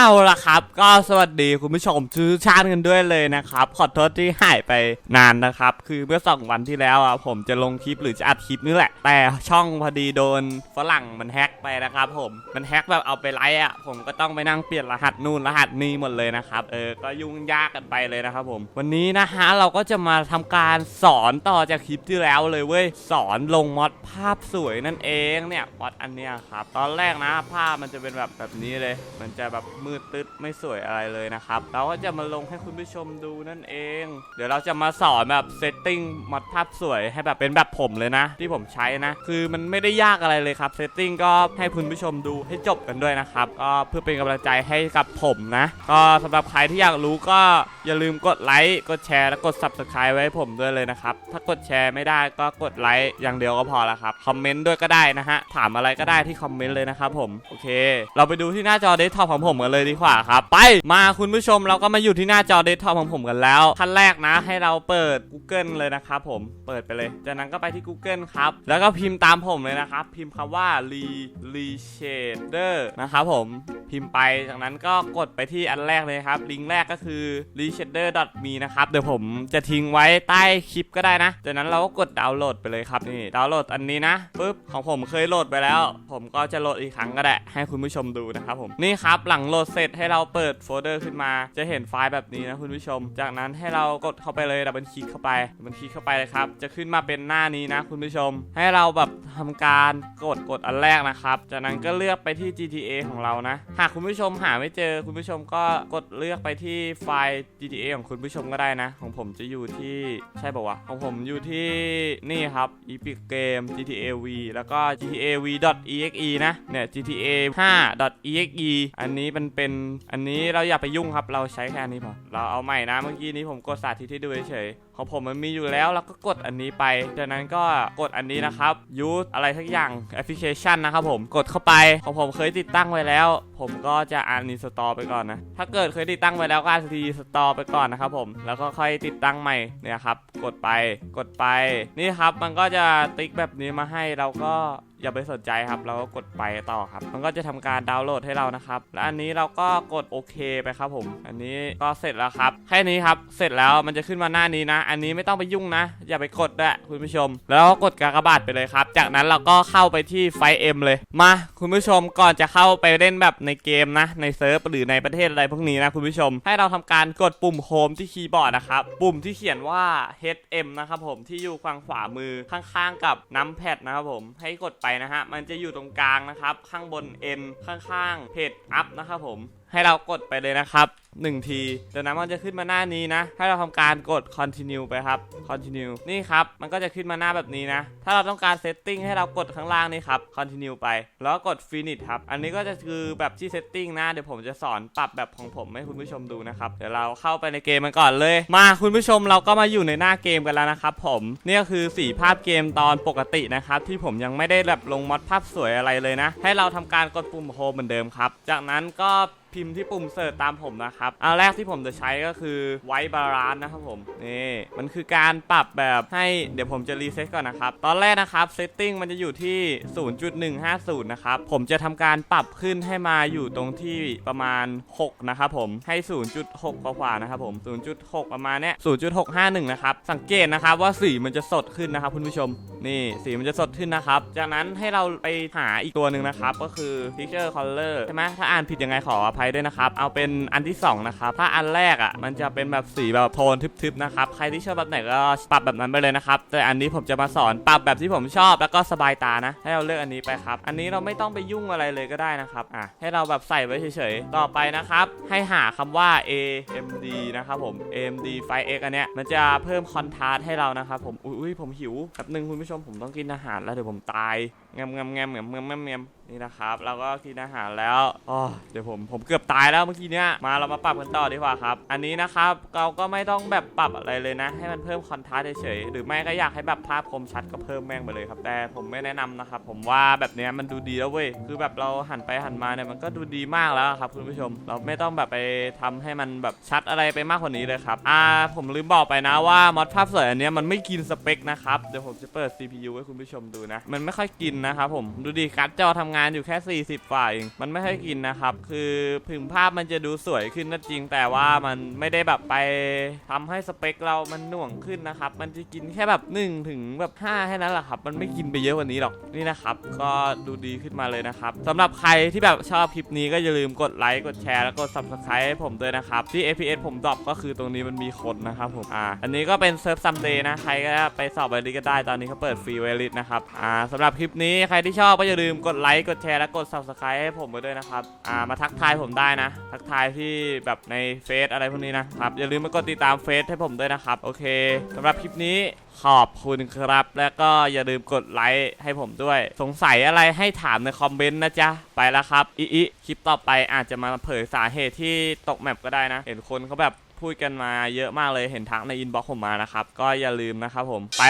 เอาละครับ ก็สวัสดีคุณผู้ชมทุกชาติกันด้วยเลยนะครับ ขอโทษที่หายไปนานนะครับ คือเมื่อสองวันที่แล้วอะผมจะลงคลิปหรือจะอัดคลิปนี่แหละ แต่ช่องพอดีโดนฝรั่งมันแฮ็กไปนะครับผมมันแฮ็กแบบเอาไปไลฟ์อะผมก็ต้องไปนั่งเปลี่ยนรหัสนู่นรหัสนี้หมดเลยนะครับเออก็ยุ่งยากกันไปเลยนะครับผม วันนี้นะฮะเราก็จะมาทำการสอนต่อจากคลิปที่แล้วเลยเว้ยสอนลงมอดภาพสวยนั่นเองเนี่ยมอดอันเนี้ยครับตอนแรกนะภาพมันจะเป็นแบบแบบนี้เลย มันจะแบบมืดตึ๊ดไม่สวยอะไรเลยนะครับ เราก็จะมาลงให้คุณผู้ชมดูนั่นเอง เดี๋ยวเราจะมาสอนแบบเซตติ้งมอดภาพสวยให้แบบเป็นแบบผมเลยนะ ที่ผมใช้นะ คือมันไม่ได้ยากอะไรเลยครับเซตติ้งก็ให้คุณผู้ชมดูให้จบกันด้วยนะครับก็เพื่อเป็นกำลังใจให้กับผมนะ ก็สำหรับใครที่อยากรู้ก็อย่าลืมกดไลค์กดแชร์และกด subscribe ไว้ให้ผมด้วยเลยนะครับ ถ้ากดแชร์ไม่ได้ก็กดไลค์อย่างเดียวก็พอละครับคอมเมนต์ด้วยก็ได้นะฮะถามอะไรก็ได้ที่คอมเมนต์เลยนะครับผมโอเค เราไปดูที่หน้าจอเดสก์ท็อปของผมกันเลยดีกว่าครับ ไปมาคุณผู้ชมเราก็มาอยู่ที่หน้าจอเดสก์ท็อปของผมกันแล้วขั้นแรกนะ ให้เราเปิด Google เลยนะครับผมเปิดไปเลย จากนั้นก็ไปที่ Google ครับ แล้วก็พิมพ์ตามผมเลยนะครับ พิมพ์คำว่า re re shader นะครับผม พิมพ์ไป จากนั้นก็กดไปที่อันแรกเลยครับ ลิงก์แรกก็คือ reshader.me นะครับ เดี๋ยวผมจะทิ้งไว้ใต้คลิปก็ได้นะ จากนั้นเราก็กดดาวน์โหลดไปเลยครับนี่ดาวน์โหลดอันนี้นะปุ๊บของผมเคยโหลดไปแล้ว ผมก็จะโหลดอีกครั้งก็ได้ ให้คุณผู้ชมดูนะครับผมนี่ครับหลังโหลดเสร็จให้เราเปิดโฟลเดอร์ขึ้นมา จะเห็นไฟล์แบบนี้นะคุณผู้ชม จากนั้นให้เรากดเข้าไปเลยดับเบิลคลิกเข้าไปดับเบิลคลิกเข้าไปเลยครับจะขึ้นมาเป็นหน้านี้นะคุณผู้ชม ให้เราแบบทำการกดกดอันแรกนะครับ จากนั้นก็เลือกไปที่ GTA ของเรานะหากคุณผู้ชมหาไม่เจอคุณผู้ชมก็กดเลือกไปที่ไฟล์ GTA ของคุณผู้ชมก็ได้นะ ของผมจะอยู่ที่ใช่ป่าวะของผมอยู่ที่นี่ครับ Epic Game GTA V แล้วก็ GTA V.exe นะเนี่ย GTA 5.exe อันนี้มันเป็นอันนี้เราอย่าไปยุ่งครับ เราใช้แค่อันนี้พอเราเอาใหม่นะเมื่อกี้นี้ผมกดสาธิตให้ดูเฉย ของผมมันมีอยู่แล้วเราก็กดอันนี้ไป จากนั้นก็กดอันนี้นะครับยูสอะไรทักอย่างแอปพลิเคชันนะครับผมกดเข้าไปของผมเคยติดตั้งไว้แล้ว ผมก็จะอันนี้สตอไปก่อนนะ ถ้าเกิดเคยติดตั้งไว้แล้วก็อันทีสตอไปก่อนนะครับผมแล้วก็ค่อยติดตั้งใหม่เนี่ยครับกดไปกดไปนี่ครับมันก็จะติ๊กแบบนี้มาให้เราก็ อย่าไปสนใจครับ เราก็กดไปต่อครับ มันก็จะทำการดาวน์โหลดให้เรานะครับ และอันนี้เราก็กดโอเคไปครับผม อันนี้ก็เสร็จแล้วครับ แค่นี้ครับ เสร็จแล้วมันจะขึ้นมาหน้านี้นะ อันนี้ไม่ต้องไปยุ่งนะ อย่าไปกดด้วยคุณผู้ชม แล้วก็กดกากบาทไปเลยครับ จากนั้นเราก็เข้าไปที่ไฟเอ็มเลย มาคุณผู้ชมก่อนจะเข้าไปเล่นแบบในเกมนะ ในเซิร์ฟหรือในประเทศอะไรพวกนี้นะคุณผู้ชม ให้เราทำการกดปุ่มโฮมที่คีย์บอร์ดนะครับ ปุ่มที่เขียนว่า HM นะครับผม ที่อยู่ฝั่งขวามือข้างๆ กับน้ำแพดนะครับผม ให้กดไปนะฮะ มันจะอยู่ตรงกลางนะครับ ข้างบน M ข้างๆเพจอัพนะครับผม ให้เรากดไปเลยนะครับ 1 ทีจากนั้นมันจะขึ้นมาหน้านี้นะ ให้เราทำการกด continue ไปครับ continue นี่ครับ มันก็จะขึ้นมาหน้าแบบนี้นะ ถ้าเราต้องการ setting ให้เรากดข้างล่างนี่ครับ continue ไป แล้วกด finish ครับ อันนี้ก็จะคือแบบที่ setting นะ เดี๋ยวผมจะสอนปรับแบบของผมให้คุณผู้ชมดูนะครับ เดี๋ยวเราเข้าไปในเกมมันก่อนเลย มาคุณผู้ชมเราก็มาอยู่ในหน้าเกมกันแล้วนะครับผมนี่ก็คือสีภาพเกมตอนปกตินะครับที่ผมยังไม่ได้แบบลงมอดภาพสวยอะไรเลยนะ ให้เราทำการกดปุ่มโฮมเหมือนเดิมครับ จากนั้นก็พิมพ์ที่ปุ่มเสิร์ชตามผมนะครับอันแรกที่ผมจะใช้ก็คือไวบาลานนะครับผมนี่มันคือการปรับแบบให้เดี๋ยวผมจะรีเซ็ตก่อนนะครับ ตอนแรกนะครับเซตติ้งมันจะอยู่ที่ 0.150 นะครับ ผมจะทำการปรับขึ้นให้มาอยู่ตรงที่ประมาณ 6 นะครับผมให้ 0.6 กว่าๆนะครับผม 0.6 ประมาณเนี้ย0.651 นะครับ สังเกตนะครับว่าสีมันจะสดขึ้นนะครับคุณผู้ชมนี่สีมันจะสดขึ้นนะครับ จากนั้นให้เราไปหาอีกตัวหนึ่งนะครับ ก็คือ picture color ใช่ไหมถ้าอ่านผิดยังไงขออภัยด้วยนะครับเอาเป็นอันที่2นะครับถ้าอันแรกอะมันจะเป็นแบบสีแบบโทนทึบๆนะครับใครที่ชอบแบบไหนก็ปรับแบบนั้นไปเลยนะครับแต่อันนี้ผมจะมาสอนปรับแบบที่ผมชอบแล้วก็สบายตานะ ให้เราเลือกอันนี้ไปครับ อันนี้เราไม่ต้องไปยุ่งอะไรเลยก็ได้นะครับอะให้เราแบบใส่ไว้เฉยๆต่อไปนะครับ ให้หาคำว่า AMD นะครับผม AMD 5X อันเนี้ยมันจะเพิ่มคอนทราสต์ให้เรานะครับผมอุ้ยผมหิวแป๊บนึงคุณผู้ชมผมต้องกินอาหารแล้วเดี๋ยวผมตายงำงำงำงำงำงำงำ นี่นะครับเราก็กินอาหารแล้วอ๋อเดี๋ยวผมผมเกือบตายแล้วเมื่อกี้เนี้ยมาเรามาปรับกันต่อดีกว่าครับ อันนี้นะครับเราก็ไม่ต้องแบบปรับอะไรเลยนะ ให้มันเพิ่มคอนทราสต์เฉยๆหรือไม่ก็อยากให้แบบภาพคมชัดก็เพิ่มแม่งไปเลยครับ แต่ผมไม่แนะนำนะครับผมว่าแบบเนี้ยมันดูดีแล้วเว้ยคือแบบเราหันไปหันมาเนี่ยมันก็ดูดีมากแล้วครับคุณผู้ชม เราไม่ต้องแบบไปทำให้มันแบบชัดอะไรไปมากกว่านี้เลยครับอ่าผมลืมบอกไปนะว่ามอดภาพสวยอันเนี้ยมันไม่กินสเปคนะครับเดี๋ยวผมจะเปิด CPU ให้คุณผู้ชมดูนะ มันไม่ค่อยกินนะครับผมดูดีการ์ดจอทำงานงานอยู่แค่ 40ฝ่าเองมันไม่ค่อยกินนะครับ คือถึงภาพมันจะดูสวยขึ้นก็จริง แต่ว่ามันไม่ได้แบบไปทำให้สเปคเรามันหน่วงขึ้นนะครับ มันจะกินแค่แบบ1ถึงแบบ5แค่นั้นแหละครับ มันไม่กินไปเยอะกว่านี้หรอกนี่นะครับ ก็ดูดีขึ้นมาเลยนะครับสำหรับใครที่แบบชอบคลิปนี้ก็อย่าลืมกดไลค์กดแชร์แล้วกด subscribe ให้ผมด้วยนะครับ ที่ APS ผมดรอปก็คือตรงนี้มันมีคนนะครับผมอ่าอันนี้ก็เป็นเซิร์ฟซัมเดย์นะใครก็ไปสอบไวริสก็ได้ตอนนี้เขาเปิดฟรีไวริสนะครับอ่าสำหรับคลิปนี้ใครที่ชอบก็อย่าลืมกดไลค์กดแชร์และกด subscribe ให้ผมไปด้วยนะครับ อ่า มาทักทายผมได้นะ ทักทายที่แบบในเฟซอะไรพวกนี้นะครับ อย่าลืมมากดติดตามเฟซให้ผมด้วยนะครับ โอเคสำหรับคลิปนี้ขอบคุณครับ แล้วก็อย่าลืมกดไลค์ให้ผมด้วย สงสัยอะไรให้ถามในคอมเมนต์นะจ๊ะ ไปแล้วครับอีอีคลิปต่อไปอาจจะมาเผยสาเหตุที่ตกแมปก็ได้นะ เห็นคนเขาแบบพูดกันมาเยอะมากเลย เห็นทักในอินบ็อกซ์ผมมานะครับ ก็อย่าลืมนะครับผมไป